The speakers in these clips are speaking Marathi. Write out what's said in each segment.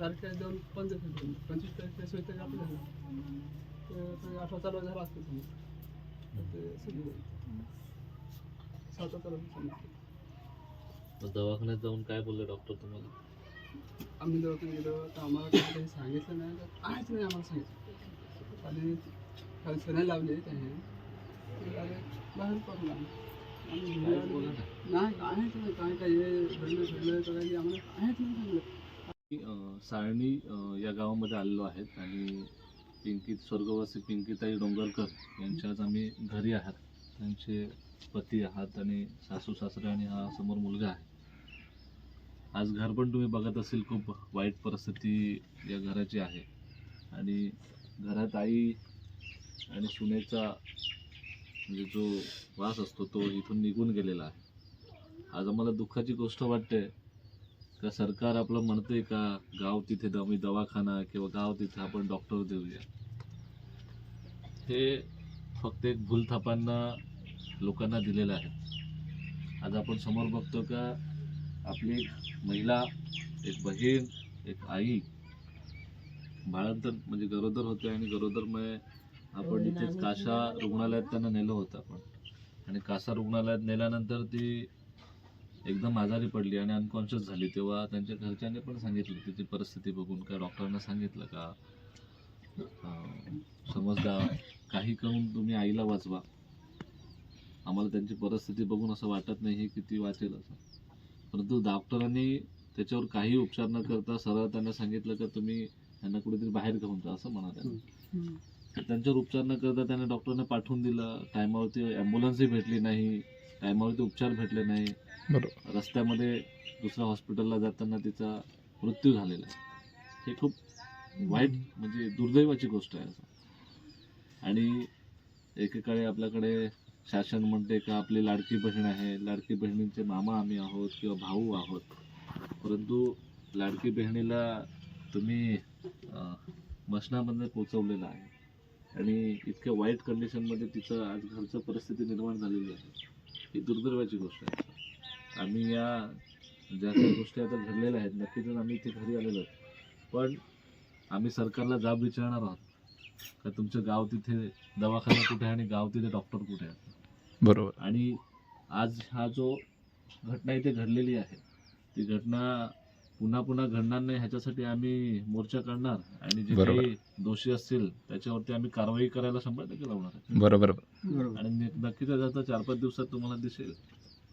तारखेला दोन पंचवीस पंचवीस तारखेला सोय तरी आपलं झालं तर तो अठरा चालू झाला असतो समजा ते सगळी होईल. सात चालू समजा मग दवाखान्यात जाऊन काय बोलले डॉक्टर तुम्हाला आम्ही दवाखान्यात गेलो तर आम्हाला काही काही सांगितलं नाही तर आहेच नाही आम्हाला सांगितलं खाली खाली सणाई लावली त्याने ते आले बाहेर पडून आम्ही आम्ही घरी आलो. नाही आहेच नाही काय काय हे घडलं घडलं तर काही आम्हाला आहेच नाही अं, साळणी या गावामध्ये आलेलो आहेत आणि पिंकी स्वर्गवासी पिंकीताई डोंगरकर यांच्या आज आम्ही घरी आहात. त्यांचे पती आहात आणि सासू सासरे आणि हा समोर मुलगा आहे. आज घर पण तुम्ही बघत असेल खूप वाईट परिस्थिती या घराची आहे. आणि घरात आई आणि सुनेचा म्हणजे जो वास असतो तो इथून निघून गेलेला आहे. आज आम्हाला दुःखाची गोष्ट वाटते का सरकार आपलं म्हणतंय का गाव तिथे द- आम्ही दवाखाना किंवा गाव तिथे आपण डॉक्टर देऊया. हे फक्त एक भूलथापांना लोकांना दिलेलं आहे. आज आपण समोर बघतो का आपली महिला एक बहीण एक आई बाळांतर म्हणजे गरोदर होते आणि गरोदरमुळे आपण इथेच काशा रुग्णालयात त्यांना नेलं होतं आपण. आणि कासा रुग्णालयात नेल्यानंतर ती एकदम आजारी पडली आणि अनकॉन्शियस झाली तेव्हा त्यांच्या घरच्यांनी पण सांगितलं तिची परिस्थिती बघून का डॉक्टरांना सांगितलं का? समजदा काही करून तुम्ही आईला वाचवा. आम्हाला त्यांची परिस्थिती बघून असं वाटत नाही की ती वाचेल असं. परंतु डॉक्टरांनी त्याच्यावर काही उपचार न करता सरळ त्यांना सांगितलं का तुम्ही यांना कुठेतरी बाहेर घेऊन जा असं म्हणा त्यांना तर त्यांच्यावर उपचार न करता त्यांना डॉक्टरने पाठवून दिलं. टायमावरती ॲम्ब्युलन्सही भेटली नाही. टायमावरती उपचार भेटले नाही. बरोबर. रस्त्यामध्ये दुसऱ्या हॉस्पिटलला जाताना तिचा मृत्यू झालेला आहे. हे खूप वाईट म्हणजे दुर्दैवाची गोष्ट आहे असं. आणि एकेकाळी आपल्याकडे शासन म्हणते का आपली लाडकी बहीण आहे. लाडकी बहिणींचे मामा आम्ही आहोत किंवा भाऊ आहोत. परंतु लाडकी बहिणीला तुम्ही मशनामध्ये पोचवलेलं आहे. आणि इतक्या वाईट कंडिशनमध्ये तिचं आज घरचं परिस्थिती निर्माण झालेली आहे. ही दुर्दैवाची गोष्ट आहे. आम्ही या ज्या काही गोष्टी आता घडलेल्या आहेत नक्कीच आम्ही इथे घरी आलेलो आहोत. पण आम्ही सरकारला जाब विचारणार आहोत. का तुमचं गाव तिथे दवाखाना कुठे आहे आणि गाव तिथे डॉक्टर कुठे आहे? बरोबर. आणि आज हा जो घटना इथे घडलेली आहे ती घटना पुन्हा पुन्हा घडणार नाही ह्याच्यासाठी आम्ही मोर्चा काढणार आणि जे. काही दोषी असतील त्याच्यावरती आम्ही कारवाई करायला शंभर टक्के लावणार आहे. बरोबर. बरोबर. आणि नक्कीच त्याचा चार पाच दिवसात तुम्हाला दिसेल.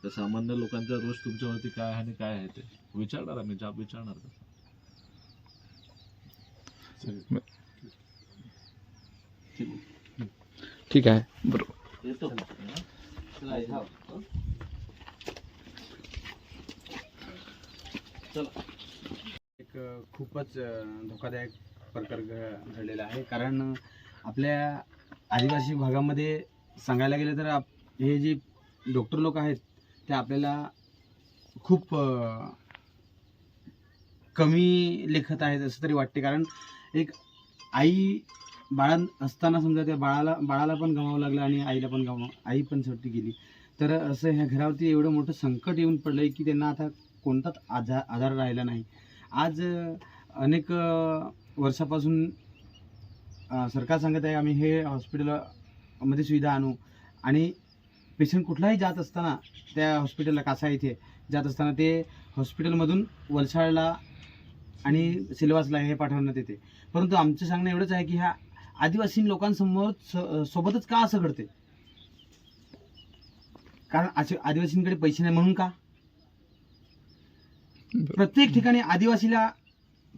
त्या सामान्य लोकांचा रोष तुमच्यावरती काय आहे आणि काय आहे ते? विचारणार आम्ही जाब विचारणार तसं. ठीक आहे बरोबर. येतो. एक खूपच धोकादायक प्रकार घडलेला आहे. कारण आपल्या आदिवासी भागामध्ये सांगायला गेलं तर आप हे जे डॉक्टर लोक आहेत ते आपल्याला खूप कमी लेखत आहेत असं तरी वाटते. कारण एक आई बाळा असताना समजा त्या बाळाला बाळाला पण गमावं लागलं आणि आईला पण गमाव आई पण शेवटी गेली. तर असं ह्या घरावरती एवढं मोठं संकट येऊन पडलं आहे की त्यांना आता कोणताच आधार आधार राहिला नाही. आज अनेक वर्षापासून सरकार सांगत आहे आम्ही हे हॉस्पिटलमध्ये सुविधा आणू. आणि पेशंट कुठलाही जात असताना त्या हॉस्पिटलला कासा इथे जात असताना ते हॉस्पिटलमधून वलसाडला आणि सिल्वासला हे पाठवण्यात येते. परंतु आमचं सांगणं एवढंच आहे की ह्या आदिवासी लोकांसमोर स- सोबतच का असं घडते कारण असे आदिवासींकडे पैसे नाही म्हणून का? प्रत्येक ठिकाणी आदिवासीला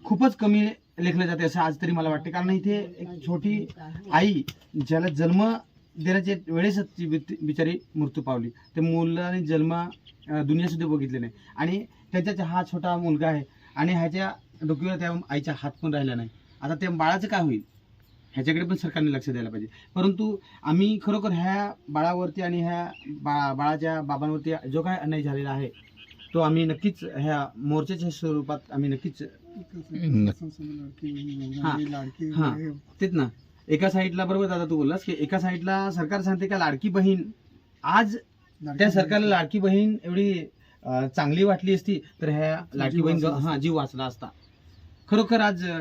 खूपच कमी लेखलं जाते असं आज तरी मला वाटते. कारण इथे एक छोटी आई ज्याला जन्म देण्याच्या वेळेस ती बिचारी मृत्यू पावली. त्या मुलाने जन्म अं, दुनिया सुद्धा बघितले नाही. आणि त्याच्या हा छोटा मुलगा आहे. आणि ह्याच्या डोक्यावर त्या आईचा हात पण राहिला नाही. आता त्या बाळाचं काय होईल? ह्याच्याकडे पण सरकारने लक्ष द्यायला पाहिजे. परंतु आम्ही खरोखर ह्या बाळावरती आणि ह्या बा बाळाच्या बाबांवरती जो काय अन्याय झालेला आहे तो आम्ही नक्कीच ह्या मोर्चाच्या स्वरूपात आम्ही नक्कीच हा. हा. तेच ना. एका साईडला बरोबर दादा तू बोललास की एका साईडला सरकार सांगते का लाडकी बहीण? आज त्या सरकारला लाडकी बहीण एवढी अं, चांगली वाटली असती तर ह्या लाडकी बहीण हा जीव वाचला असता. खरोखर आज अ,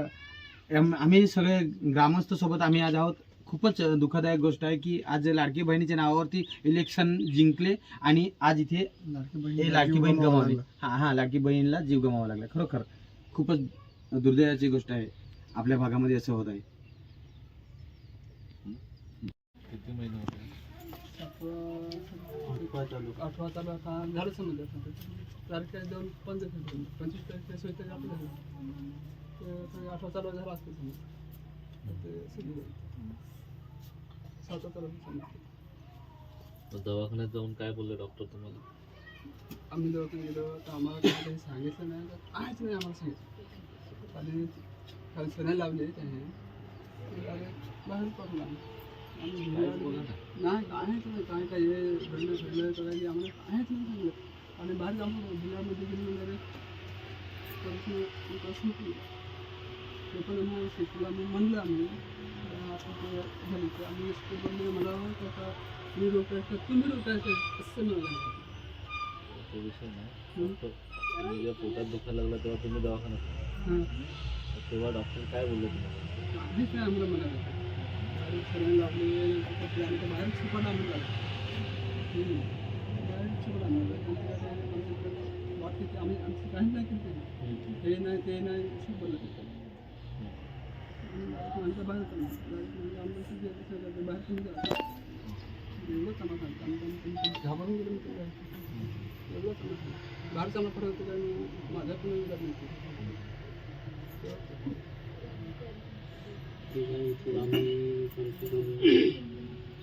आम- आम्ही सगळे ग्रामस्थ सोबत आम्ही आज आहोत. खूपच अ, दुःखदायक गोष्ट आहे की आज लाडकी बहिणीच्या नावावरती इलेक्शन जिंकले आणि आज इथे हे लाडकी बहीण गमावली. हा हा लाडकी बहीणला जीव गमावा लागला. खरोखर खूपच दुर्दैवाची गोष्ट आहे. आपल्या भागामध्ये असं होत आहे. किती महिने होते? आठवा आठवा चालू आता झालं समजा तारखेला दोन पंचवीस पंचवीस तारखेला सोय तरी आपलं झालं. आठवा चालू झाला असतं समजा. सातवा चालू समजा. दवाखान्यात जाऊन काय बोलले डॉक्टर तुम्हाला? आम्ही दवाखान्यात गेलो तर आम्हाला काही सांगितलं नाही तर आहेच नाही आम्हाला सांगितलं. आणि काल सणा लावले त्याने. बाहेर पडला आम्ही. नाही काय काय हे। घडलं घडलं करायची आम्हाला आहेच नाही। सांगितलं आणि बाहेर जाऊन बिलामध्ये गेली वगैरे कसं ते पण आम्ही शेतीला आम्ही म्हणलं आम्ही आता ते झाली तर आम्ही स्कूलमध्ये मला आता मी रोकायचं तुम्ही? रोकायचं असं मला तो विषय नाही डॉक्टर तुम्ही जेव्हा पोटात दुखायला लागला तेव्हा तुम्ही दवाखान्यात तेव्हा डॉक्टर काय? बोलले तुम्हाला नाही आम्हाला बाहेर सरांनी लागले ते आम्ही तर बाहेर शिकवण आम्ही लागलो बाहेर शिकवण आम्ही बाकी ते आम्ही आमचं काही नाही केलं ते नाही ते नाही असं बोलत होते आमच्या बाहेर करणार म्हणजे आमचं असं जे असेल ते बाहेर तुम्ही जा. एवढं कामं सांगतो आम्ही आम्ही घाबरून गेलो मी ते एवढं कामं सांगतो बाहेर कामं पडत होतं आणि माझ्या पण विचार नाही आम्ही कम से कम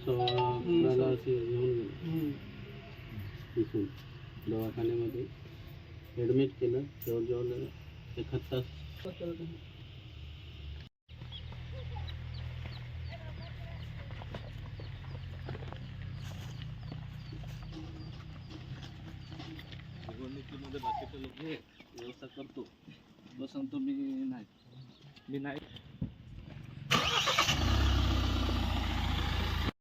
सोळा अकराला असे घेऊन गेलो. इथून दवाखान्यामध्ये ॲडमिट केलं जवळजवळ एक तास. बाकीचे लोक व्यवस्था करतो. तो सांगतो मी नाही. मी नाही.